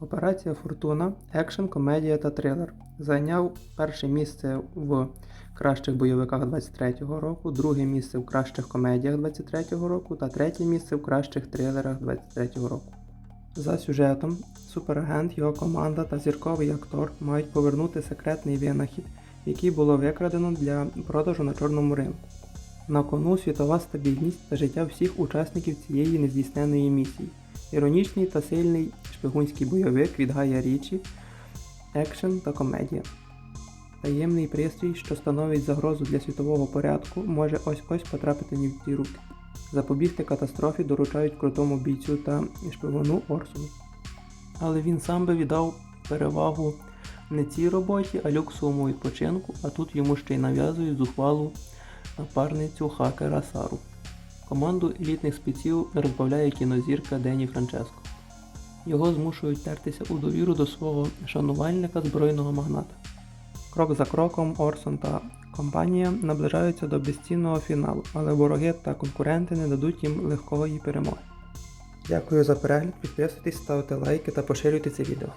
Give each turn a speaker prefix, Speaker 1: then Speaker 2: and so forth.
Speaker 1: Операція Фортуна екшен, комедія та трилер. Зайняв перше місце в кращих бойовиках 23-го року, друге місце в кращих комедіях 23-го року та третє місце в кращих трилерах 23-го року. За сюжетом, суперагент, його команда та зірковий актор мають повернути секретний винахід, який було викрадено для продажу на чорному ринку. На кону світова стабільність та життя всіх учасників цієї нездійсненої місії. Іронічний та сильний шпигунський бойовик від Гая Річі, екшен та комедія. Таємний пристрій, що становить загрозу для світового порядку, може ось-ось потрапити не в ті руки. Запобігти катастрофі доручають крутому бійцю та шпигуну Орсону. Але він сам би віддав перевагу не цій роботі, а люксовому відпочинку, а тут йому ще й нав'язують зухвалу напарницю хакера Сару. Команду елітних спеців розбавляє кінозірка Дені Франческо. Його змушують тертися у довіру до свого шанувальника збройного магната. Крок за кроком Орсон та компанія наближаються до безцінного фіналу, але вороги та конкуренти не дадуть їм легкої перемоги. Дякую за перегляд, підписуйтесь, ставте лайки та поширюйте це відео.